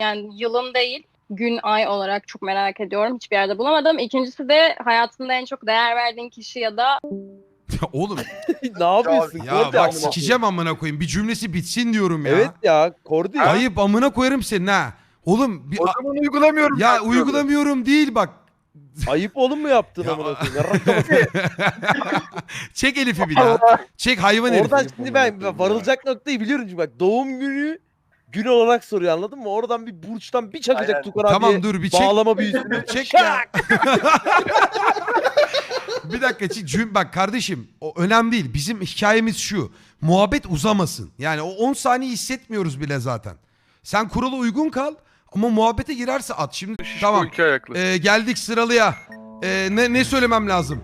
Yani yılın değil, gün, ay olarak çok merak ediyorum. Hiçbir yerde bulamadım. İkincisi de hayatında en çok değer verdiğin kişi ya da Ya oğlum ne yapıyorsun? ya bak sikeceğim amına koyayım. Bir cümlesi bitsin diyorum ya. Evet ya Kordi. Ayıp amına koyarım senin ha. Oğlum bir, O zaman uygulamıyorum. ya ben diyorum. uygulamıyorum değil bak. Ayıp oğlum mu yaptın Ya- amına koyayım? Yarrak kafası. Çek Elif'i bir daha. Çek hayvan Oradan Elif'i. şimdi ben varılacak noktayı biliyorum çünkü bak doğum günü gün olarak soruyor anladın mı? Oradan bir burçtan bir çakacak Aynen. Tukan abiye. Tamam dur bir çek. Bağlama büyüsünü. Çek ya. bir dakika çek. Cüm, bak kardeşim o önemli değil. Bizim hikayemiz şu. Muhabbet uzamasın. Yani o 10 saniye hissetmiyoruz bile zaten. Sen kurala uygun kal ama muhabbete girerse at. Şimdi Şişko tamam. iki ayaklı. Ee, geldik sıralıya. Ee, ne, ne söylemem lazım?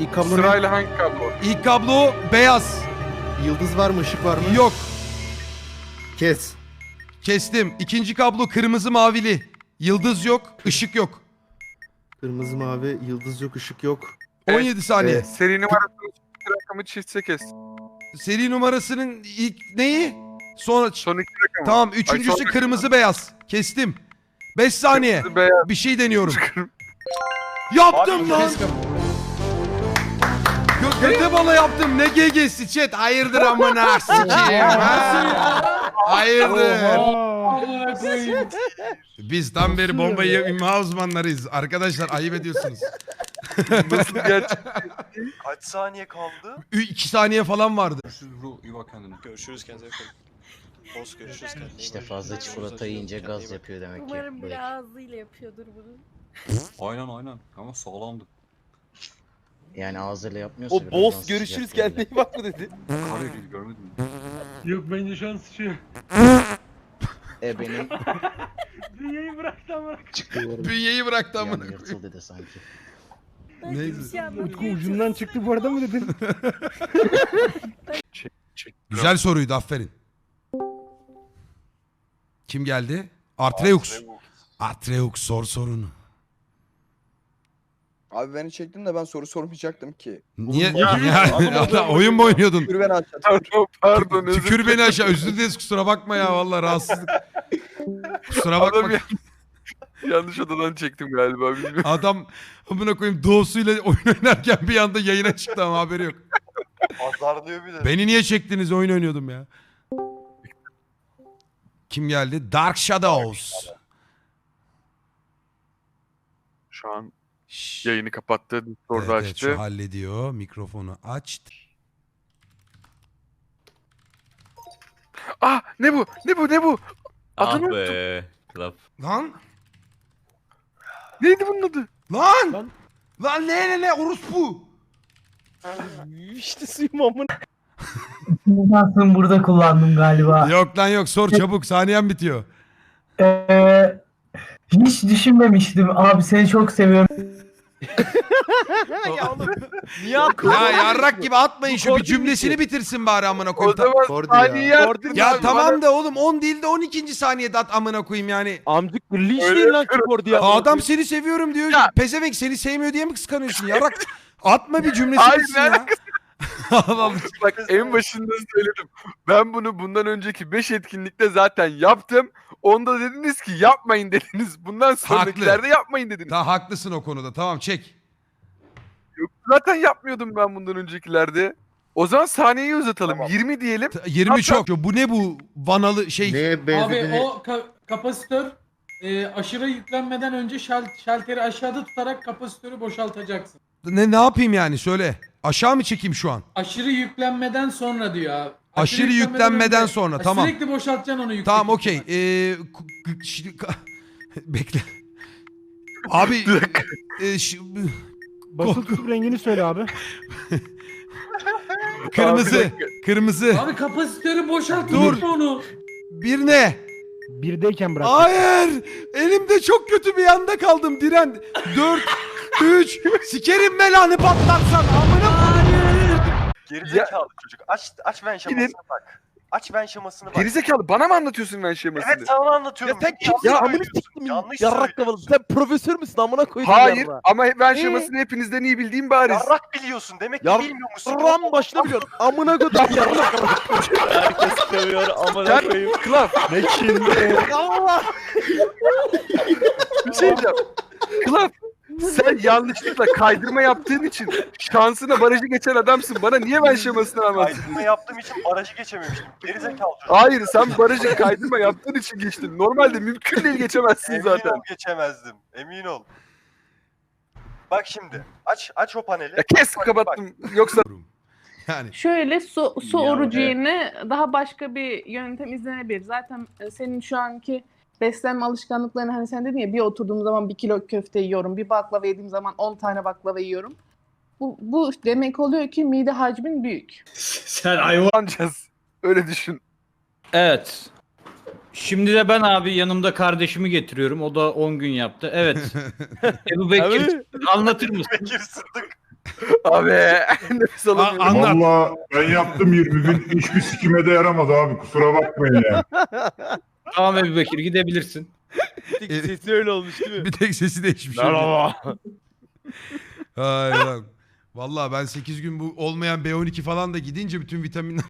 İlk kablo ne? Sırayla hangi kablo? İlk kablo beyaz. Yıldız var mı? ışık var mı? Yok. Kes. Kestim. İkinci kablo kırmızı mavili. Yıldız yok, ışık yok. Kırmızı mavi, yıldız yok, ışık yok. 17 saniye. Evet. Seri numarasını iki rakamı çiftse kes. Seri numarasının ilk neyi? Sonra Son iki rakamı. tamam üçüncüsü sonra- kırmızı beyaz. Kestim. 5 saniye. Kırmızı, beyaz. Bir şey deniyorum. Yaptım lan. Gö- Göte bala yaptım. Ne GG'si chat. Hayırdır amına sikeyim. ha? Hayırdır. Biz tam beri bombayı imha uzmanlarıyız. Arkadaşlar ayıp ediyorsunuz. Nasıl gerçek? Kaç saniye kaldı? 2 saniye falan vardı. Görüşürüz kendinize bakın. Boss görüşürüz kendinize. İşte fazla çikolata yiyince gaz yapıyor demek ki. Umarım Böyle. biri ağzıyla yapıyordur bunu. Aynen aynen ama sağlamdı. Yani ağzıyla yapmıyorsa O boss görüşürüz böyle. kendine iyi bak mı dedi. Kare değil görmedin mi? Yok bence şu an sıçıyor. E benim Dünyayı bıraktı ama. Bünyeyi bıraktı amına yanım koyayım. yırtıldı de sanki. Neyse. Şey Utku ucundan çıktı bu arada mı dedin? Güzel soruydu aferin. Kim geldi? Artreux. Artreux sor sorunu. Abi beni çektin de ben soru sormayacaktım ki. Niye? Ya, oyun mu oynuyordun? Tükür beni aşağı. Pardon pardon. özür Tükür beni aşağı. Özür dileriz kusura bakma ya vallahi rahatsızlık. Kusura Adam bakma. ya- Yanlış odadan çektim galiba bilmiyorum. Adam amına koyayım doğusuyla oyun oynarken bir anda yayına çıktı ama haberi yok. Azarlıyor bir de. Beni niye çektiniz? Oyun oynuyordum ya. Kim geldi? Dark Shadows. Şu an. Yayını kapattı. Discord'u Evet, evet, açtı. şu hallediyor. Mikrofonu açtı. Ah ne bu? Ne bu? Ne bu? Ah Adını be. Klap. Lan! Neydi bunun adı? Lan! Lan. Lan ne ne ne orospu! İşte suyum amına. Şansını burada kullandım galiba. Yok lan yok sor çabuk saniyen bitiyor. Ee, hiç düşünmemiştim. Abi seni çok seviyorum. Ya oğlum. Niye attın? Ya yarrak gibi atmayın şu bir cümlesini bitirsin bari amına O koyayım. Ta- zaman Kordi saniye ya. Ya tamam da oğlum 10 değil de 12. saniyede at amına koyayım yani. Amcık bir linç değil lan şu Kordi ya. Adam seni seviyorum diyor. Ya. Pezevenk seni sevmiyor diye mi kıskanıyorsun? Yarrak atma bir cümlesi Hayır, bitsin ne ya. Allah. Bak en başında söyledim. Ben bunu bundan önceki 5 etkinlikte zaten yaptım. Onda dediniz ki yapmayın dediniz. Bundan sonrakilerde yapmayın dediniz. Daha haklısın o konuda. Tamam çek. Zaten yapmıyordum ben bundan öncekilerde. O zaman saniyeyi uzatalım. Tamam. 20 diyelim. T- 20 çok. Bu ne bu vanalı şey? Neye benzediğini... kapasitör e, aşırı yüklenmeden önce şalteri aşağıda tutarak kapasitörü boşaltacaksın. Ne ne yapayım yani söyle. Aşağı mı çekeyim şu an? Aşırı yüklenmeden sonra diyor abi. Aşırı yüklenmeden önce. sonra, tamam. Sürekli boşaltacaksın onu yükle. Tamam okey. Ee, ka- Bekle. Abi e, Basılı tutup rengini söyle abi. kırmızı. Kırmızı. Abi kapasitörü boşalt. Dur. onu. Bir ne? Birdeyken bırak. Hayır. Elimde çok kötü bir yanda kaldım. Diren. 4 3 Sikerim belanı patlarsan. Amına Gerizekalı çocuk. Aç aç ben şamasına bak. Aç ben şemasını bak. Gerizekalı bana mı anlatıyorsun ben şemasını? Evet sana Ya anlatıyorum. sen Yanlış kimsin? Ya amını söylüyorsun. siktim. Yanlış Yarrak söylüyorsun. kafalı. Sen profesör müsün amına koydum Hayır yarra. ama ben Ee? şemasını hepinizden iyi bildiğim bariz. Yarrak biliyorsun. Demek ki Yar- bilmiyor musun? Ram başına biliyorsun. Amına koydum yarrak kafalı. Herkes dövüyor amına Sen koyayım. Klaf Ne şimdi? Allah. bir şey diyeceğim. Klaf sen yanlışlıkla kaydırma yaptığın için şansına barajı geçen adamsın. Bana niye ben şemasını anlatıyorsun? Kaydırma yaptığım için barajı geçememiştim. Gerizekalı çocuk. Hayır sen barajı kaydırma yaptığın için geçtin. Normalde mümkün değil geçemezsin Emin zaten. ol geçemezdim. Emin ol. Bak şimdi. Aç aç o paneli. Ya kes Bak, bak. kapattım. Yoksa Yani Şöyle su, su Ya, orucu evet. yerine daha başka bir yöntem izlenebilir. Zaten e, senin şu anki beslenme alışkanlıklarını hani sen dedin ya bir oturduğum zaman bir kilo köfte yiyorum, bir baklava yediğim zaman 10 tane baklava yiyorum. Bu, bu demek oluyor ki mide hacmin büyük. Sen hayvan. anacağız. Öyle düşün. Evet. Şimdi de ben abi yanımda kardeşimi getiriyorum. O da 10 gün yaptı. Evet. Ebu Bekir Abi. anlatır mısın? Bekir Sıddık. Abi nefes A- alamıyorum. anlat. Valla ben yaptım 20 gün hiçbir sikime de yaramadı abi kusura bakmayın ya. Tamam Ebu Bekir gidebilirsin. Tek Sesi öyle olmuş değil mi? bir tek sesi değişmiş. Merhaba. Hay lan. Vallahi ben 8 gün bu olmayan B12 falan da gidince bütün vitaminler